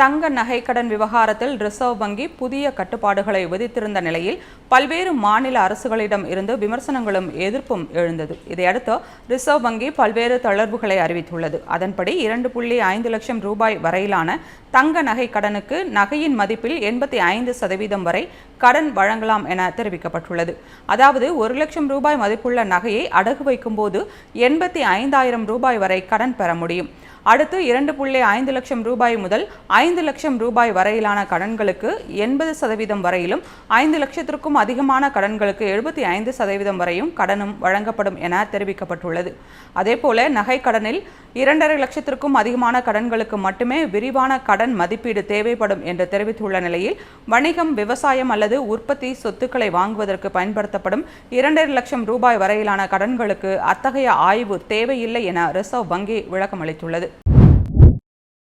தங்க நகைக்கடன் விவகாரத்தில் ரிசர்வ் வங்கி புதிய கட்டுப்பாடுகளை விதித்திருந்த நிலையில் பல்வேறு மாநில அரசுகளிடம் இருந்து விமர்சனங்களும் எதிர்ப்பும் எழுந்தது. இதையடுத்து ரிசர்வ் வங்கி பல்வேறு தளர்வுகளை அறிவித்துள்ளது. அதன்படி இரண்டு புள்ளி ஐந்து லட்சம் ரூபாய் வரையிலான தங்க நகை கடனுக்கு நகையின் மதிப்பில் எண்பத்தி ஐந்து சதவீதம் வரை கடன் வழங்கலாம் என தெரிவிக்கப்பட்டுள்ளது. அதாவது ஒரு லட்சம் ரூபாய் மதிப்புள்ள நகையை அடகு வைக்கும்போது எண்பத்தி ஐந்தாயிரம் ரூபாய் வரை கடன் பெற முடியும். அடுத்து இரண்டு புள்ளி ஐந்து லட்சம் ரூபாய் முதல் ஐந்து லட்சம் ரூபாய் வரையிலான கடன்களுக்கு எண்பது சதவீதம் வரையிலும் ஐந்து லட்சத்திற்கும் அதிகமான கடன்களுக்கு எழுபத்தி ஐந்து சதவீதம் வரையும் கடனும் வழங்கப்படும் என தெரிவிக்கப்பட்டுள்ளது. அதேபோல நகை கடனில் இரண்டரை லட்சத்திற்கும் அதிகமான கடன்களுக்கு மட்டுமே விரிவான கடன் மதிப்பீடு தேவைப்படும் என்று தெரிவித்துள்ள நிலையில் வணிகம் விவசாயம் அல்லது உற்பத்தி சொத்துக்களை வாங்குவதற்கு பயன்படுத்தப்படும் இரண்டரை லட்சம் ரூபாய் வரையிலான கடன்களுக்கு அத்தகைய ஆய்வு தேவையில்லை என ரிசர்வ் வங்கி விளக்கம் அளித்துள்ளது